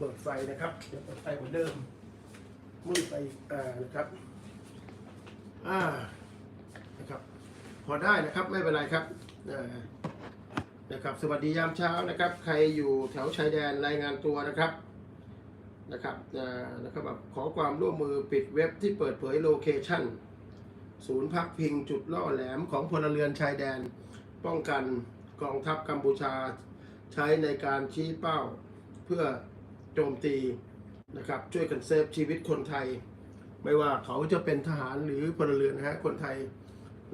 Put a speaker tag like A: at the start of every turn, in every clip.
A: เปิดไฟนะครับเดี๋ยวเปิดไฟเหมือนเดิมมืดไปอ่านะครับอ่านะครับพอได้นะครับไม่เป็นไรครับนะครับ สวัสดียามเช้านะครับ ใครอยู่แถวชายแดนรายงานตัวนะครับนะครับนะครับแบบขอความร่วมมือปิดเว็บที่เปิดเผยโลเคชั่นศูนย์พักพิงจุดล่อแหลมของพลเรือนชายแดน ป้องกันกองทัพกัมพูชาใช้ในการชี้เป้า เพื่อ โจมตีนะครับช่วยกันเซฟชีวิตคนไทย ไม่ว่าเขาจะเป็นทหารหรือพลเรือนนะฮะคนไทย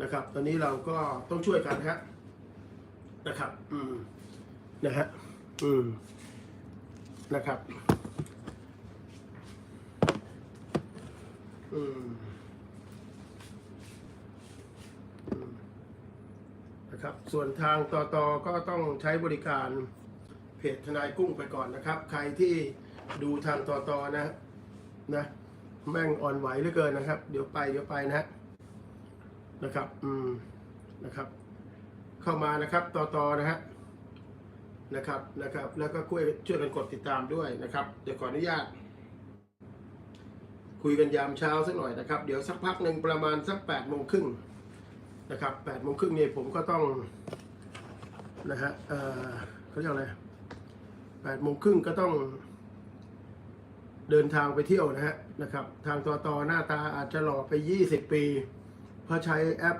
A: นะครับ ตอนนี้เราก็ต้องช่วยกันฮะนะครับ อืมนะฮะอืมนะครับอืมนะครับส่วนทางต่อตอก็ต้องใช้บริการ เพจทนายกุ้งไปก่อนนะครับ ใครที่ดูทางต่อตอนะนะแม่งอ่อนไหวเหลือเกินนะครับ เดี๋ยวไปเดี๋ยวไปนะนะครับอืมนะครับ เข้ามานะครับต่อตอนะฮะนะครับนะครับ แล้วก็ช่วยช่วยกันกดติดตามด้วยนะครับ เดี๋ยวขออนุญาต คุยกันยามเช้าสักหน่อยนะครับ เดี๋ยวสักพักหนึ่งประมาณสักแปดโมงครึ่งนะครับแปดโมงครึ่งนี่ผมก็ต้องนะฮะเอ่อเขาเรียกอะไร แปดโมงครึ่งก็ต้อง เดินทางไปเที่ยวนะฮะนะครับ ทางต่อต่อหน้าตาอาจจะหลอกไป 20 ปี เพราะใช้แอป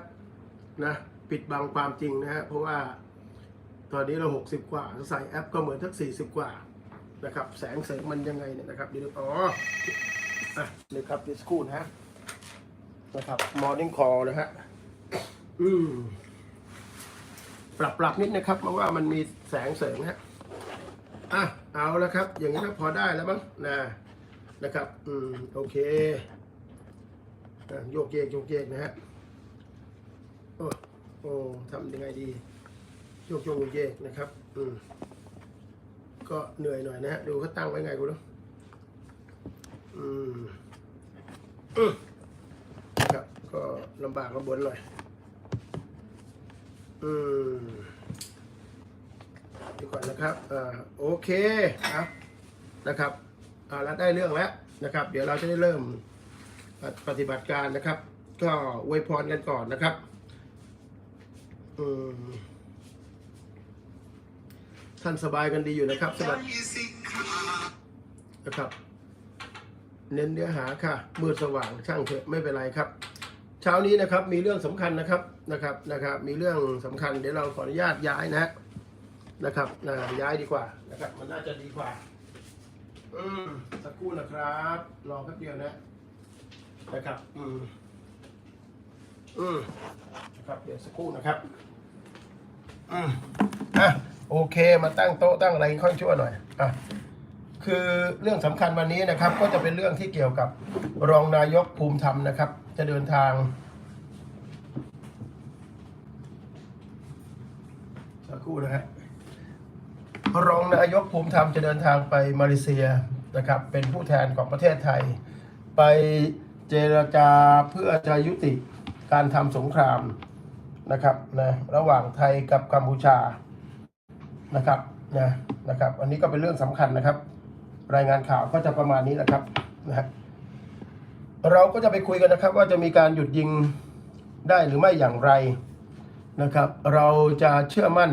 A: นะปิดบังความจริงนะฮะเพราะว่าตอนนี้เรา 60 กว่าใส่แอปก็เหมือนทัก 40 กว่านะครับ แสงเสริงมันยังไงเนี่ยนะครับเดี๋ยวอ๋ออะนี่ครับดิสคูนะฮะนะครับ morning call นะฮะอืมปรับปรับนิดนะครับ เพราะว่ามันมีแสงเสริมฮะ อะเอาแล้วครับ อย่างนี้ก็พอได้แล้วมั้งนะนะครับ อืมโอเคโยกเยกโยกเยกนะฮะโอ้โอ้ทำยังไงดีโยกโยกโยกเยกนะครับ อืมก็เหนื่อยหน่อยนะฮะดูเขาตั้งไว้ไงกูรู้อืมอืมครับก็ลำบากลำบนหน่อยอืม ดียวก่อนนะครับอ่าโอเคนะครับอ่าแล้วได้เรื่องแล้วนะครับ เดี๋ยวเราจะได้เริ่มปฏิบัติการนะครับ ก็อวยพรกันก่อนนะครับอืมท่านสบายกันดีอยู่นะครับสวัสดีนะครับ เน้นเนื้อหาค่ะ มืดสว่างช่างเถอะไม่เป็นไรครับ เช้านี้นะครับมีเรื่องสำคัญนะครับนะครับนะครับ มีเรื่องสำคัญเดี๋ยวเราขออนุญาตย้ายนะฮะ นะครับนะย้ายดีกว่านะครับ มันน่าจะดีกว่า อืมสักครู่นะครับรอแป๊บเดียวนะนะครับ อืมอืมนะครับเดี๋ยวสักครู่นะครับ อืมอะโอเค มาตั้งโต๊ะตั้งอะไรค่อยชั่วหน่อยอะคือเรื่องสำคัญวันนี้นะครับ ก็จะเป็นเรื่องที่เกี่ยวกับรองนายกภูมิธรรมนะครับ จะเดินทางสักครู่นะฮะ รองนายกภูมิธรรมจะเดินทางไปมาเลเซียนะครับ เป็นผู้แทนของประเทศไทย ไปเจรจาเพื่อจะยุติการทำสงครามนะครับนะระหว่างไทยกับกัมพูชานะครับนะนะครับ อันนี้ก็เป็นเรื่องสำคัญนะครับ รายงานข่าวก็จะประมาณนี้แหละครับนะฮะเราก็จะไปคุยกันนะครับ ว่าจะมีการหยุดยิงได้หรือไม่อย่างไรนะครับ เราจะเชื่อมั่น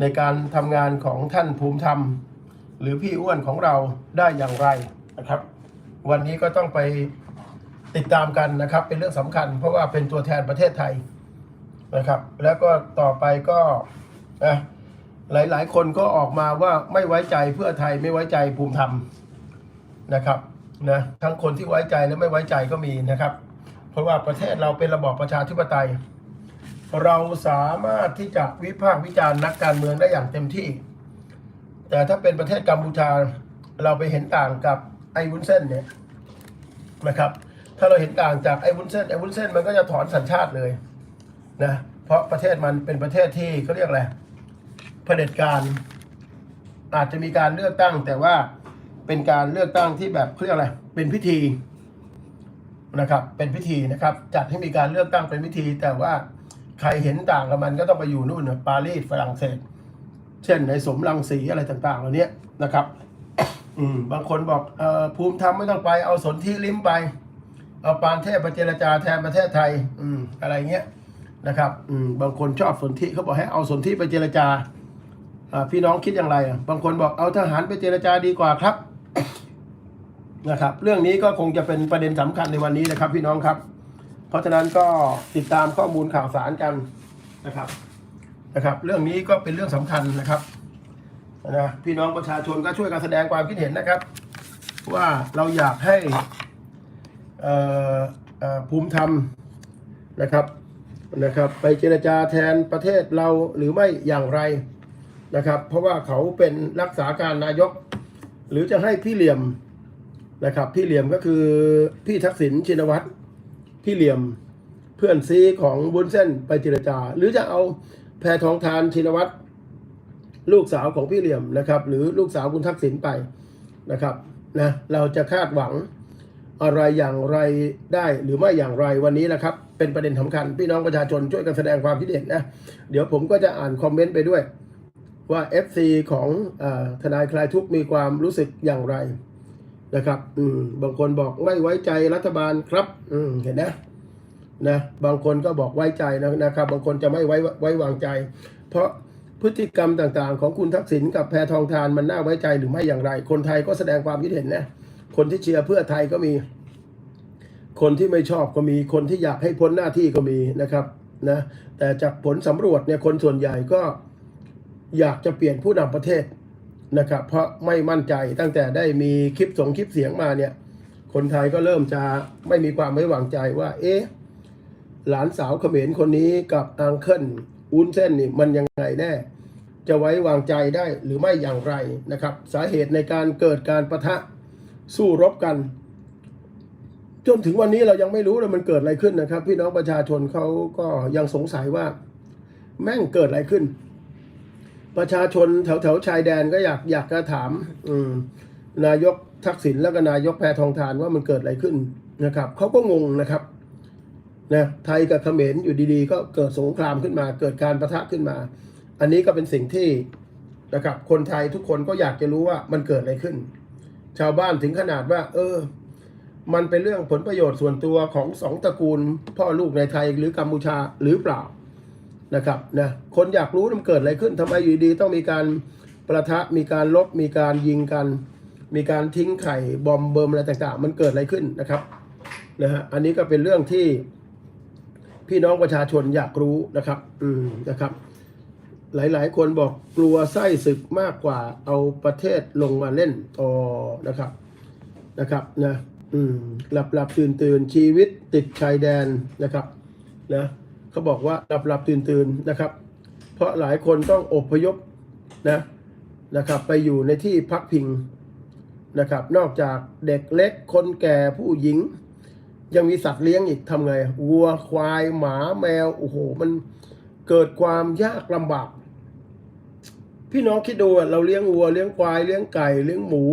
A: ในการทำงานของท่านภูมิธรรม หรือพี่อ้วนของเราได้อย่างไรนะครับ วันนี้ก็ต้องไปติดตามกันนะครับ เป็นเรื่องสำคัญ เพราะว่าเป็นตัวแทนประเทศไทยนะครับ แล้วก็ต่อไปก็นะหลายๆ คนก็ออกมาว่าไม่ไว้ใจเพื่อไทยไม่ไว้ใจภูมิธรรมนะครับนะทั้งคนที่ไว้ใจและไม่ไว้ใจก็มีนะครับ เพราะว่าประเทศเราเป็นระบอบประชาธิปไตย เราสามารถที่จะวิพากษ์วิจารณ์นักการเมืองได้อย่างเต็มที่ แต่ถ้าเป็นประเทศกัมพูชาเราไปเห็นต่างกับไอ้วุ้นเส้นเนี่ยนะครับ ถ้าเราเห็นต่างจากไอ้วุ้นเส้นไอ้วุ้นเส้นมันก็จะถอนสัญชาติเลยนะเพราะประเทศมันเป็นประเทศที่เขาเรียกอะไรเผด็จการอาจจะมีการเลือกตั้ง แต่ว่าเป็นการเลือกตั้งที่แบบเขาเรียกอะไรเป็นพิธีนะครับ เป็นพิธีนะครับ จัดให้มีการเลือกตั้งเป็นพิธีแต่ว่า ใครเห็นต่างกับมันก็ต้องไปอยู่นู่นนะปารีสฝรั่งเศส เช่นในสมรังสีอะไรต่างๆเหล่านี้นะครับ อืมบางคนบอกเออภูมิธรรมไม่ต้องไปเอาสนธิลิ้มไป เอาปานเทพไปเจรจาแทนประเทศไทย อืมอะไรเงี้ยนะครับ อืมบางคนชอบสนธิเขาบอกให้เอาสนธิไปเจรจาอพี่น้องคิดอย่างไรอะบางคนบอกเอาทหารไปเจรจาดีกว่าครับนะครับ เรื่องนี้ก็คงจะเป็นประเด็นสำคัญในวันนี้นะครับ พี่น้องครับ เพราะฉะนั้นก็ติดตามข้อมูลข่าวสารกันนะครับนะครับ เรื่องนี้ก็เป็นเรื่องสำคัญนะครับนะพี่น้องประชาชนก็ช่วยกันแสดงความคิดเห็นนะครับ ว่าเราอยากให้อ่อเอ่อภูมิธรรมนะครับนะครับ ไปเจรจาแทนประเทศเราหรือไม่อย่างไรนะครับ เพราะว่าเขาเป็นรักษาการนายก หรือจะให้พี่เหลี่ยมนะครับ พี่เหลี่ยมก็คือพี่ทักษิณชินวัตร พี่เหลี่ยมเพื่อนซีของบุญเส้นไปเจรจา หรือจะเอาแพทองทานชินวัตรลูกสาวของพี่เหลี่ยมนะครับ หรือลูกสาวคุณทักษิณไปนะครับนะเราจะคาดหวังอะไรอย่างไรได้หรือไม่อย่างไรวันนี้นะครับ เป็นประเด็นสำคัญ พี่น้องประชาชนช่วยกันแสดงความคิดเห็นนะ เดี๋ยวผมก็จะอ่านคอมเมนต์ไปด้วย ว่า FC ของอทนายคลายทุกมีความรู้สึกอย่างไร นะครับ อืม บางคนบอกไม่ไว้ใจรัฐบาลครับ อืม เห็นนะ นะ บางคนก็บอกไว้ใจนะนะครับ บางคนจะไม่ไว้ไว้วางใจ เพราะพฤติกรรมต่างๆ ของคุณทักษิณกับแพทองทานมันน่าไว้ใจหรือไม่อย่างไร คนไทยก็แสดงความคิดเห็นนะ คนที่เชียร์เพื่อไทยก็มี คนที่ไม่ชอบก็มี คนที่อยากให้พ้นหน้าที่ก็มีนะครับ นะ แต่จากผลสำรวจเนี่ย คนส่วนใหญ่ก็อยากจะเปลี่ยนผู้นำประเทศ นะครับเพราะไม่มั่นใจตั้งแต่ได้มีคลิปส่งคลิปเสียงมาเนี่ย คนไทยก็เริ่มจะไม่มีความไว้วางใจว่า เอ๊ะหลานสาวเขมรคนนี้กับอังเคิลอุ้นเส้นนี่มันยังไงแน่ จะไว้วางใจได้หรือไม่อย่างไรนะครับ สาเหตุในการเกิดการประทะสู้รบกัน จนถึงวันนี้เรายังไม่รู้เลยมันเกิดอะไรขึ้นนะครับ พี่น้องประชาชนเขาก็ยังสงสัยว่า แม่งเกิดอะไรขึ้น ประชาชนแถวแถวๆชายแดนก็อยากอยากจะถาม อืม นายกทักษิณแล้วก็นายกแพทองทานว่ามันเกิดอะไรขึ้นนะครับเขาก็งงนะครับนะไทยกับเขมรอยู่ดีๆ ก็เกิดสงครามขึ้นมา เกิดการประทะขึ้นมา อันนี้ก็เป็นสิ่งที่นะครับคนไทยทุกคนก็อยากจะรู้ว่ามันเกิดอะไรขึ้น ชาวบ้านถึงขนาดว่า เออ มันเป็นเรื่องผลประโยชน์ส่วนตัวของสองตระกูล พ่อลูกในไทยหรือกัมพูชาหรือเปล่า นะครับนะคนอยากรู้มันเกิดอะไรขึ้นทำไมอยู่ดีต้องมีการประทะมีการลบมีการยิงกัน มีการทิ้งไข่บอมเบิร์มอะไรต่างๆ มันเกิดอะไรขึ้นนะครับนะฮะอันนี้ก็เป็นเรื่องที่พี่น้องประชาชนอยากรู้นะครับ อืมนะครับ หลายๆ คนบอกกลัวไส้ศึกมากกว่าเอาประเทศลงมาเล่นต่อนะครับนะครับนะอืมหลับหลับตื่นตื่นชีวิตติดชายแดนนะครับนะ เขาบอกว่าหลับหลับตื่นตื่นนะครับ เพราะหลายคนต้องอบพยพนะนะครับ ไปอยู่ในที่พักพิงนะครับ นอกจากเด็กเล็กคนแก่ผู้หญิง ยังมีสัตว์เลี้ยงอีกทำไงวัวควายหมาแมวโอ้โหมันเกิดความยากลำบาก พี่น้องคิดดูเราเลี้ยงวัวเลี้ยงควายเลี้ยงไก่เลี้ยงหมู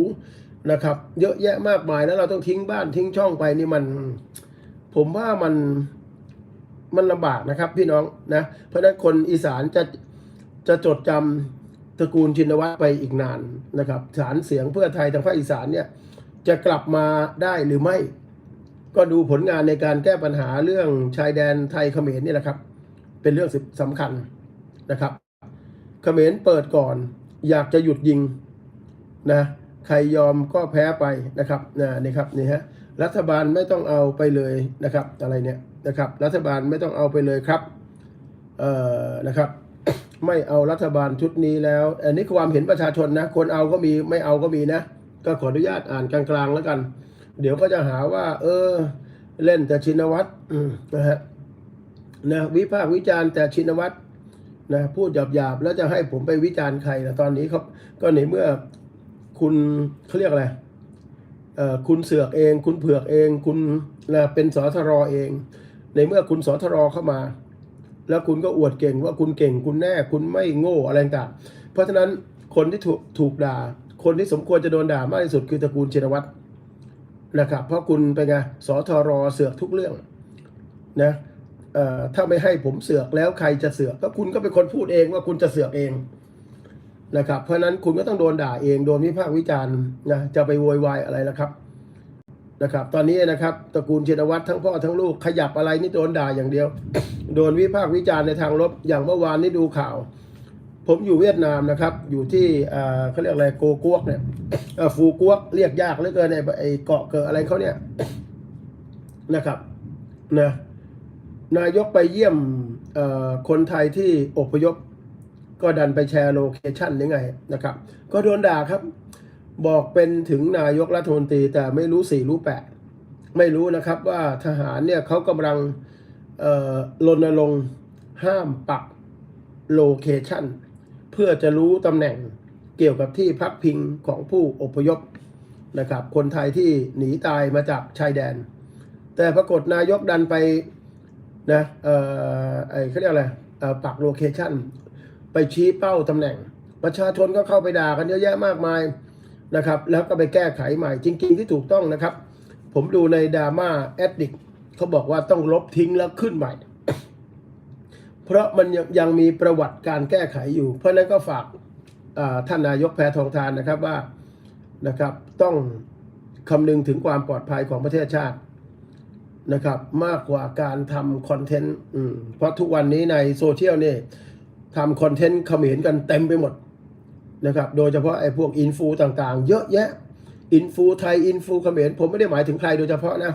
A: นะครับ เยอะแยะมากมายแล้วเราต้องทิ้งบ้านทิ้งช่องไปนี่มัน ผมว่ามัน มันลำบากนะครับพี่น้องนะเพราะฉะนั้นคนอีสานจะจะจดจำตระกูลชินวัตรไปอีกนานนะครับฐานเสียงเพื่อไทยทางภาคอีสานเนี่ยจะกลับมาได้หรือไม่ ก็ดูผลงานในการแก้ปัญหาเรื่องชายแดนไทยเขมรนี่แหละครับ เป็นเรื่องสำคัญนะครับเขมรเปิดก่อน อยากจะหยุดยิงนะใครยอมก็แพ้ไปนะครับนะนี่ครับนี่ฮะรัฐบาลไม่ต้องเอาไปเลยนะครับอะไรเนี่ย นะครับ รัฐบาลไม่ต้องเอาไปเลยครับเอ่อนะครับ ไม่เอารัฐบาลชุดนี้แล้วอันนี้ความเห็นประชาชนนะ คนเอาก็มีไม่เอาก็มีนะ ก็ขออนุญาตอ่านกลางๆแล้วกัน เดี๋ยวก็จะหาว่า เออ เล่นแต่ชินวัตรนะฮะนะวิพากษ์วิจารณ์แต่ชินวัตรนะพูดหยาบๆแล้วจะให้ผมไปวิจารณ์ใครนะตอนนี้เขาก็ในเมื่อคุณเขาเรียกอะไรเอ่อคุณเสือกเอง คุณเผือกเอง คุณนะเป็นสอทรเอง ในเมื่อคุณสทรเข้ามา แล้วคุณก็อวดเก่งว่าคุณเก่งคุณแน่ คุณไม่โง่อะไรต่างเพราะฉะนั้นคนที่ถูกถูกด่า คนที่สมควรจะโดนด่ามากที่สุดคือตระกูลชินวัตรนะครับ เพราะคุณเป็นไงสทรเสือกทุกเรื่องนะถ้าไม่ให้ผมเสือกแล้วใครจะเสือกก็คุณก็เป็นคนพูดเองว่าคุณจะเสือกเองนะครับ เพราะฉะนั้นคุณก็ต้องโดนด่าเองโดนวิพากษ์วิจารณ์นะจะไปโวยวายอะไรล่ะครับ นะครับ ตอนนี้นะครับตระกูลชินวัตรทั้งพ่อทั้งลูกขยับอะไรนี่โดนด่าอย่างเดียว โดนวิพากษ์วิจารณ์ในทางลบอย่างเมื่อวานนี้ดูข่าว ผมอยู่เวียดนามนะครับ อยู่ที่เขาเรียกอะไรโกกวกเนี่ยฟูกวกเรียกยากเหลือเกินไอ้เกาะเกิดอะไรเขาเนี่ยนะครับนะนายกไปเยี่ยมคนไทยที่อพยพ ก็ดันไปแชร์โลเคชันยังไงนะครับ ก็โดนด่าครับ บอกเป็นถึงนายกรัฐมนตรีแต่ไม่รู้สี่รู้แปดไม่รู้นะครับว่าทหารเนี่ยเขากำลังรณรงค์ห้ามปักโลเคชันเพื่อจะรู้ตำแหน่งเกี่ยวกับที่พักพิงของผู้อพยพนะครับ คนไทยที่หนีตายมาจากชายแดน แต่ปรากฏนายกดันไปนะเอ่อไอ้เขาเรียกอะไรปักโลเคชันไปชี้เป้าตำแหน่ง ประชาชนก็เข้าไปด่ากันเยอะแยะมากมาย นะครับ แล้วก็ไปแก้ไขใหม่จริง ๆ ที่ถูกต้องนะครับ ผมดูในดราม่าแอดดิกเขาบอกว่าต้องลบทิ้งแล้วขึ้นใหม่ เพราะมันยังมีประวัติการแก้ไขอยู่ เพราะนั้นก็ฝากท่านนายกแพทองทานนะครับว่านะครับต้องคำนึงถึงความปลอดภัยของประเทศชาตินะครับมากกว่าการทำคอนเทนต์เพราะทุกวันนี้ในโซเชียลนี่ทำคอนเทนต์เขมรกันเต็มไปหมด นะครับโดยเฉพาะไอ้พวกอินฟูต่างๆ เยอะแยะอินฟูไทยอินฟูเขมรผมไม่ได้หมายถึงใครโดยเฉพาะนะ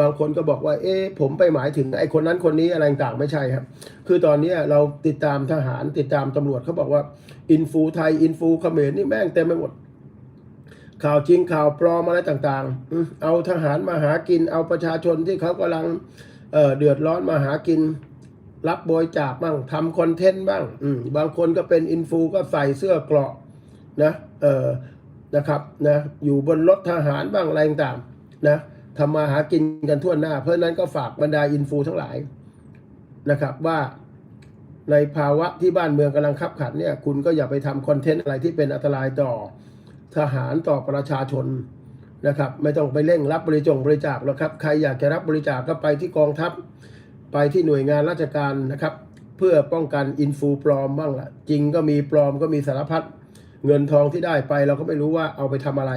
A: บางคนก็บอกว่า เอ๊ะผมไปหมายถึงไอ้คนนั้นคนนี้อะไรต่างๆไม่ใช่ครับ คือตอนนี้เราติดตามทหารติดตามตำรวจเขาบอกว่าอินฟูไทยอินฟูเขมรนี่แม่งเต็มไปหมด ข่าวจริงข่าวปลอมอะไรต่างๆ เอาทหารมาหากิน เอาประชาชนที่เขากำลังเเดือดร้อนมาหากิน รับบริจาคบ้างทำคอนเทนต์บ้างอืมบางคนก็เป็นอินฟูก็ใส่เสื้อเกราะนะเออนะครับนะอยู่บนรถทหารบ้างอะไรต่างนะทำมาหากินกันทั่วหน้า เพราะฉะนั้นก็ฝากบรรดาอินฟูทั้งหลายนะครับว่าในภาวะที่บ้านเมืองกำลังขับขันเนี่ยคุณก็อย่าไปทำคอนเทนต์อะไรที่เป็นอันตรายต่อทหารต่อประชาชนนะครับ ไม่ต้องไปเร่งรับบริจงบริจาคหรอกครับ ใครอยากจะรับบริจาคก็ไปที่กองทัพ ไปที่หน่วยงานราชการนะครับ เพื่อป้องกันอินฟูปลอมบ้างละจริงก็มีปลอมก็มีสารพัดเงินทองที่ได้ไปเราก็ไม่รู้ว่าเอาไปทำอะไร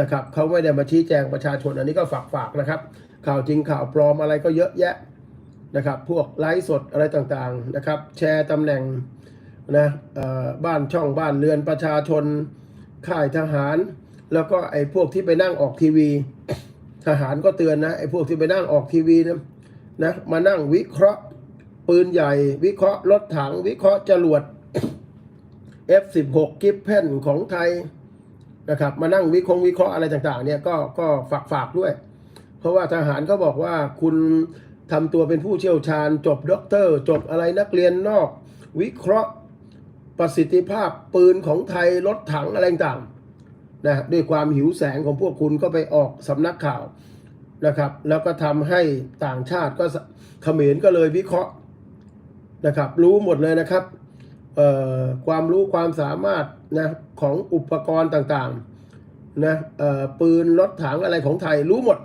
A: นะครับเขาไม่ได้มาชี้แจงประชาชนอันนี้ก็ฝากฝากๆนะครับ ข่าวจริงข่าวปลอมอะไรก็เยอะแยะนะครับ พวกไลฟ์สดอะไรต่างๆนะครับ แชร์ตำแหน่งนะบ้านช่องบ้านเรือนประชาชนค่ายทหาร แล้วก็ไอ้พวกที่ไปนั่งออกทีวี ทหารก็เตือนนะไอ้พวกที่ไปนั่งออกทีวีนะ นะมานั่งวิเคราะห์ปืนใหญ่ วิเคราะห์รถถัง วิเคราะห์จรวด F16 กิฟเพนของไทยนะครับมานั่งวิคราะห์วิเคราะห์อะไรต่างๆเนี่ยก็ก็ฝากฝากด้วย เพราะว่าทหารเขาบอกว่าคุณทำตัวเป็นผู้เชี่ยวชาญ จบด็อกเตอร์ จบอะไรนักเรียนนอก วิเคราะห์ประสิทธิภาพปืนของไทยรถถังอะไรต่างๆนะด้วยความหิวแสงของพวกคุณก็ไปออกสำนักข่าว นะครับ แล้วก็ทำให้ต่างชาติก็เขมรก็เลยวิเคราะห์นะครับ รู้หมดเลยนะครับความรู้ความสามารถนะของอุปกรณ์ต่างๆนะปืนรถถังอะไรของไทยรู้หมด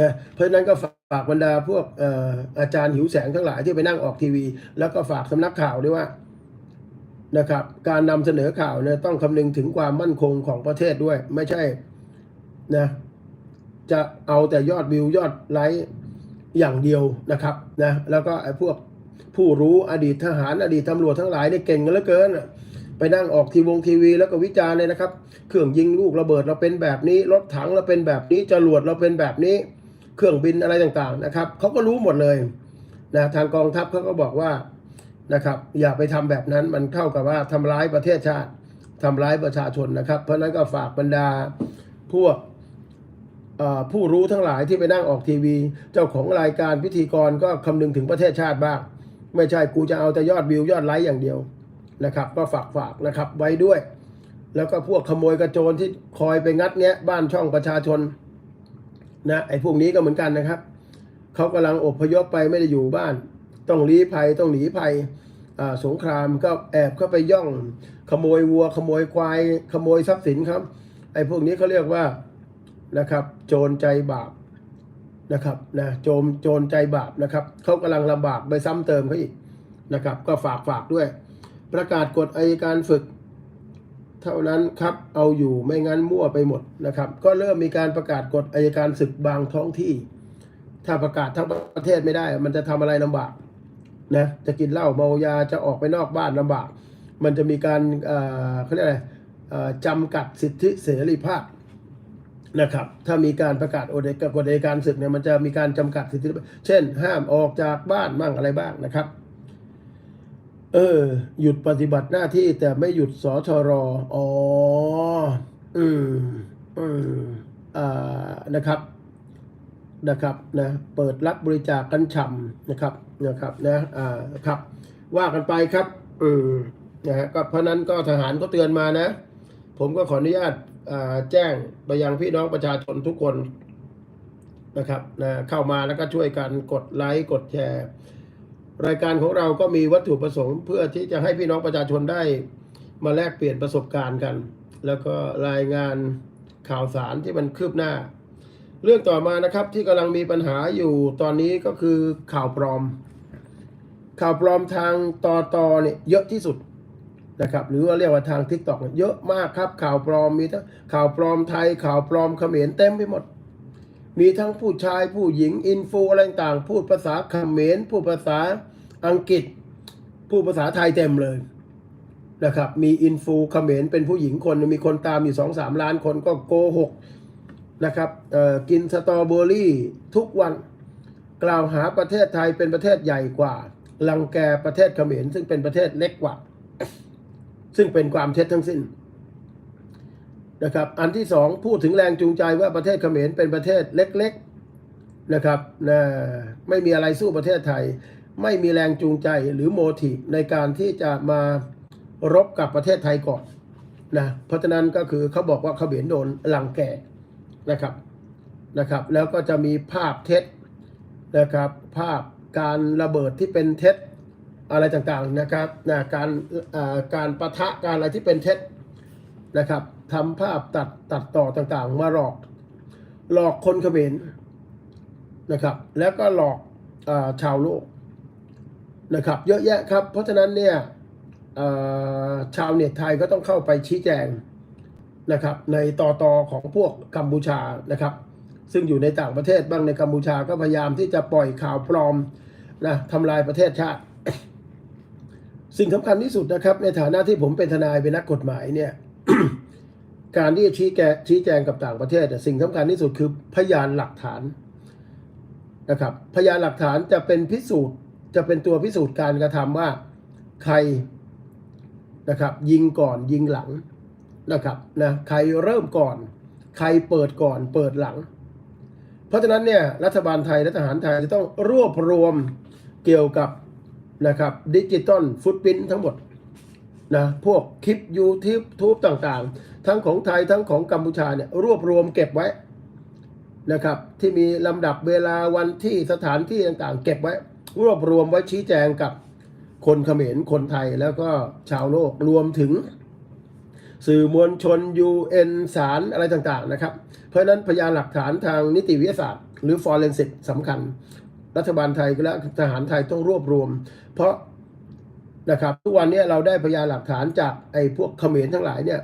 A: นะเพราะฉะนั้นก็ฝากบรรดาพวกอออาจารย์หิวแสงทั้งหลายที่ไปนั่งออกทีวี แล้วก็ฝากสำนักข่าวด้วยว่านะครับการนำเสนอข่าวเนี่ยต้องคำนึงถึงความมั่นคงของประเทศด้วย ไม่ใช่นะ จะเอาแต่ยอดวิวยอดไลค์อย่างเดียวนะครับนะแล้วก็ไอ้พวกผู้รู้อดีตทหารอดีตตำรวจทั้งหลายเนี่ยเก่งกันเหลือเกินอะไปนั่งออกทีวงทีวีแล้วก็วิจารณ์เลยนะครับ เครื่องยิงลูกระเบิดเราเป็นแบบนี้ รถถังเราเป็นแบบนี้จรวดเราเป็นแบบนี้ เครื่องบินอะไรต่างๆนะครับเขาก็รู้หมดเลยนะทางกองทัพเขาก็บอกว่านะครับ อย่าไปทำแบบนั้นมันเท่ากับว่าทำร้ายประเทศชาติทำร้ายประชาชนนะครับ เพราะนั้นก็ฝากบรรดาพวก ผู้รู้ทั้งหลายที่ไปนั่งออกทีวี เจ้าของรายการพิธีกรก็คำนึงถึงประเทศชาติบ้าง ไม่ใช่กูจะเอาแต่ยอดวิวยอดไลค์อย่างเดียวนะครับ ก็ฝากฝากนะครับไว้ด้วย แล้วก็พวกขโมยกระโจนที่คอยไปงัดแงะบ้านช่องประชาชนนะไอ้พวกนี้ก็เหมือนกันนะครับเขากำลังอพยพไปไม่ได้อยู่บ้าน ต้องลี้ภัยต้องหนีภัยสงครามก็แอบเข้าไปย่อง ขโมยวัว ขโมยควาย ขโมยทรัพย์สินครับไอ้พวกนี้เขาเรียกว่า นะครับ โจรใจบาปนะครับนะโจมโจรใจบาปนะครับเขากำลังลำบากไปซ้ำเติมเขาอีกนะครับ ก็ฝากฝากด้วย ประกาศกฎอายการฝึก เท่านั้นครับเอาอยู่ไม่งั้นมั่วไปหมดนะครับ ก็เริ่มมีการประกาศกฎอายการศึกบางท้องที่ ถ้าประกาศทั้งประเทศไม่ได้ มันจะทำอะไรลำบากนะจะกินเหล้าเมายาจะออกไปนอกบ้านลำบาก มันจะมีการเขาเรียกอะไรจำกัดสิทธิเสรีภาพ นะครับ ถ้ามีการประกาศโอเดกกฎอัยการศึกเนี่ยมันจะมีการจำกัดสิทธิ เช่น ห้ามออกจากบ้านบ้างอะไรบ้างนะครับ เออ หยุดปฏิบัติหน้าที่แต่ไม่หยุดสชรอ๋อ อืม อืม อ่า นะครับ นะครับ นะ เปิดรับบริจาคกันฉ่ำนะครับ นะครับ นะ อ่า ครับ ว่ากันไปครับ อืม นะฮะ ก็เพราะนั้นก็ทหารก็เตือนมานะ ผมก็ขออนุญาตแจ้งไปยังพี่น้องประชาชนทุกคนนะครับนะเข้ามาแล้วก็ช่วยกันกดไลค์กดแชร์ รายการของเราก็มีวัตถุประสงค์ เพื่อที่จะให้พี่น้องประชาชนได้มาแลกเปลี่ยนประสบการณ์กัน แล้วก็รายงานข่าวสารที่มันคืบหน้า เรื่องต่อมานะครับที่กำลังมีปัญหาอยู่ตอนนี้ก็คือข่าวปลอม ข่าวปลอมทางตอตอเนี่ยเยอะที่สุด นะครับหรือว่าเรียกว่าทางทิกตอกเยอะมากครับ ข่าวปลอมมีทั้งข่าวปลอมไทย ข่าวปลอมเขมรเต็มไปหมด มีทั้งผู้ชายผู้หญิงอินฟูอะไรต่างพูดภาษาเขมรพูดภาษาอังกฤษ พูดภาษาไทยเต็มเลยนะครับมีอินฟูเขมรเป็นผู้หญิงคนมีคนตามอยู่สองสามล้านคนก็โกหกนะครับกินสตรอเบอรี่ทุกวันกล่าวหาประเทศไทยเป็นประเทศใหญ่กว่า ลังแกประเทศเขมรซึ่งเป็นประเทศเล็กกว่า ซึ่งเป็นความเท็จทั้งสิ้นนะครับ อันที่สองพูดถึงแรงจูงใจว่าประเทศเขมรเป็นประเทศเล็กๆนะครับนะไม่มีอะไรสู้ประเทศไทย ไม่มีแรงจูงใจหรือโมทีฟในการที่จะมารบกับประเทศไทยก่อนนะเพราะฉะนั้นก็คือเขาบอกว่าเขมรโดนหลังแกนะครับนะครับ แล้วก็จะมีภาพเท็จนะครับ ภาพการระเบิดที่เป็นเท็จ อะไรต่างๆนะครับนะการการประทะการอะไรที่เป็นเท็จนะครับทำภาพตัดตัดต่อต่างๆ มาหลอก หลอกคนเขมรนะครับ แล้วก็หลอกอชาวโลกนะครับ เยอะแยะครับ เพราะฉะนั้นเนี่ยชาวเน็ตไทยก็ต้องเข้าไปชี้แจงนะครับ ในต่อตอของพวกกัมพูชานะครับ ซึ่งอยู่ในต่างประเทศบ้างในกัมพูชาก็พยายามที่จะปล่อยข่าวปลอมนะทำลายประเทศชาติ สิ่งสำคัญที่สุดนะครับ ในฐานะที่ผมเป็นทนายเป็นนักกฎหมายเนี่ยการที่จะชี้แจงชี้แจงกับต่างประเทศสิ่งสำคัญที่สุดคือพยานหลักฐานนะครับ พยานหลักฐานจะเป็นพิสูจน์จะเป็นตัวพิสูจน์การกระทำว่าใครนะครับ ยิงก่อนยิงหลังนะครับนะใครเริ่มก่อน ใครเปิดก่อนเปิดหลัง เพราะฉะนั้นเนี่ยรัฐบาลไทยและทหารไทยจะต้องรวบรวมเกี่ยวกับ นะครับดิจิตอลฟุตพิ้นทั้งหมดนะพวกคลิป YouTube ทูบต่างๆ ทั้งของไทยทั้งของกัมพูชาเนี่ยรวบรวมเก็บไว้นะครับที่มีลำดับเวลาวันที่สถานที่ต่างๆ เก็บไว้ รวบรวมไว้ชี้แจงกับคนเขมรคนไทยแล้วก็ชาวโลกรวมถึง สื่อมวลชน UN สารอะไรต่างๆนะครับ เพราะนั้นพยานหลักฐานทางนิติวิทยาศาสตร์ หรือ forensic สำคัญ รัฐบาลไทยและทหารไทยต้องรวบรวม เพราะนะครับทุกวันนี้เราได้พยานหลักฐานจากไอ้พวกเขมรทั้งหลายเนี่ย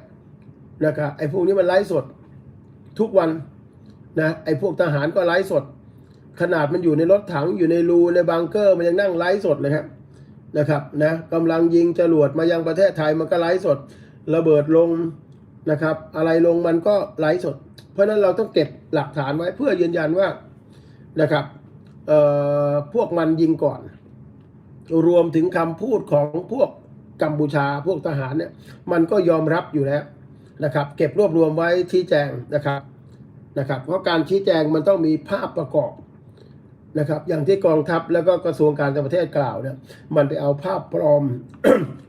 A: นะครับไอ้พวกนี้มันไลฟ์สดทุกวันนะไอ้พวกทหารก็ไลฟ์สด ขนาดมันอยู่ในรถถังอยู่ในรูในบังเกอร์มันยังนั่งไลฟ์สดเลยครับนะครับนะกำลังยิงจรวดมายังประเทศไทยมันก็ไลฟ์สดระเบิดลงนะครับ อะไรลงมันก็ไลฟ์สด เพราะนั้นเราต้องเก็บหลักฐานไว้เพื่อยืนยันว่านะครับ พวกมันยิงก่อน รวมถึงคำพูดของพวกกัมพูชาพวกทหารเนี่ยมันก็ยอมรับอยู่แล้วนะครับ เก็บรวบรวมไว้ชี้แจงนะครับนะครับ เพราะการชี้แจงมันต้องมีภาพประกอบนะครับ อย่างที่กองทัพแล้วก็กระทรวงการต่างประเทศกล่าวเนี่ยมันไปเอาภาพปลอม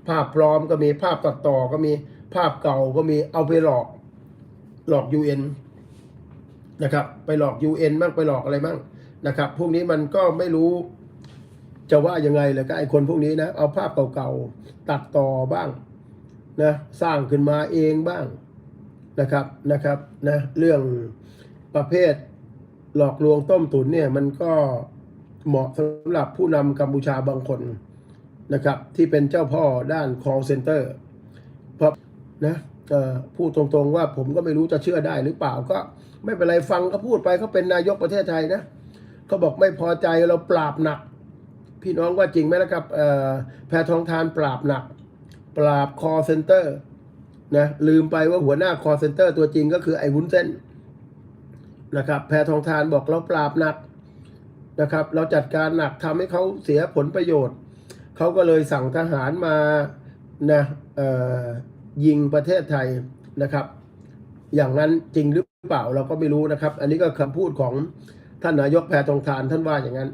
A: ภาพปลอมก็มีภาพตัดต่อก็มีภาพเก่าก็มีเอาไปหลอกหลอก UN นะครับ ไปหลอก UN บ้างไปหลอกอะไรบ้าง นะครับ พวกนี้มันก็ไม่รู้จะว่ายังไงเลยก็ไอคนพวกนี้นะ เอาภาพเก่าๆ ตัดต่อบ้างนะสร้างขึ้นมาเองบ้างนะครับนะครับนะเรื่องประเภทหลอกลวงต้มตุ๋นเนี่ยมันก็เหมาะสำหรับผู้นำกัมพูชาบางคนนะครับ ที่เป็นเจ้าพ่อด้าน call center เพราะนะพูดตรงๆว่าผมก็ไม่รู้จะเชื่อได้หรือเปล่าก็ไม่เป็นไรฟังเขาพูดไปเขาเป็นนายกประเทศไทยนะ เขาบอกไม่พอใจเราปราบหนัก พี่น้องว่าจริงไหมนะครับแพทองทานปราบหนัก ปราบ call center นะลืมไปว่าหัวหน้า call center ตัวจริงก็คือไอ้วุ้นเส้นนะครับแพทองทานบอกเราปราบหนักนะครับ เราจัดการหนักทำให้เขาเสียผลประโยชน์ เขาก็เลยสั่งทหารมานะยิงประเทศไทยนะครับ อย่างนั้นจริงหรือเปล่าเราก็ไม่รู้นะครับ อันนี้ก็คำพูดของ ท่านนายกแพทองทานท่านว่าอย่างนั้น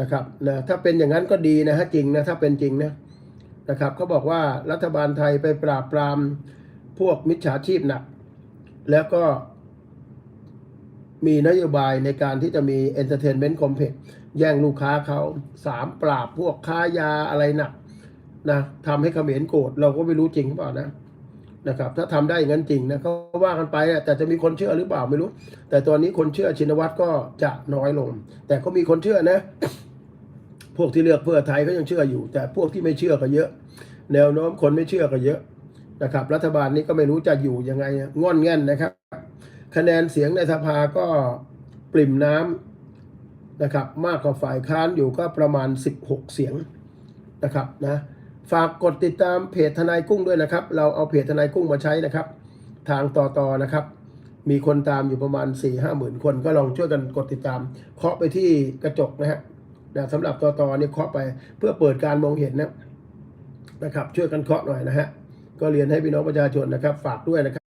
A: นะครับนะถ้าเป็นอย่างนั้นก็ดีนะฮะจริงนะถ้าเป็นจริงนะนะครับเขาบอกว่ารัฐบาลไทยไปปราบปรามพวกมิจฉาชีพหนัก แล้วก็มีนโยบายในการที่จะมี Entertainment Complex แย่งลูกค้าเขาสามปราบพวกค้ายาอะไรหนักนะทำให้เขมรโกรธเราก็ไม่รู้จริงหรือเปล่านะ นะครับ ถ้าทำได้อย่างนั้นจริงนะเขาว่ากันไปแต่จะมีคนเชื่อหรือเปล่าไม่รู้ แต่ตอนนี้คนเชื่อชินวัตรก็จะน้อยลง แต่ก็มีคนเชื่อนะ พวกที่เลือกเพื่อไทยก็ยังเชื่ออยู่ แต่พวกที่ไม่เชื่อก็เยอะ แนวโน้มคนไม่เชื่อก็เยอะนะครับ รัฐบาลนี้ก็ไม่รู้จะอยู่ยังไงง่อนแง่นนะครับ คะแนนเสียงในสภาก็ปริ่มน้ำนะครับ มากกว่าฝ่ายค้านอยู่ก็ประมาณ 16 เสียงนะครับนะ ฝากกดติดตามเพจทนายกุ้งด้วยนะครับ เราเอาเพจทนายกุ้งมาใช้นะครับ ทางต่อต่อนะครับ มีคนตามอยู่ประมาณ4ี่ห้าหมื่นคนก็ลองช่วยกันกดติดตาม เคาะไปที่กระจกนะฮะนะสำหรับต่อต่อนี่เคาะไปเพื่อเปิดการมองเห็นนะนะครับ ช่วยกันเคาะหน่อยนะฮะก็เรียนให้พี่น้องประชาชนนะครับ ฝากด้วยนะครับ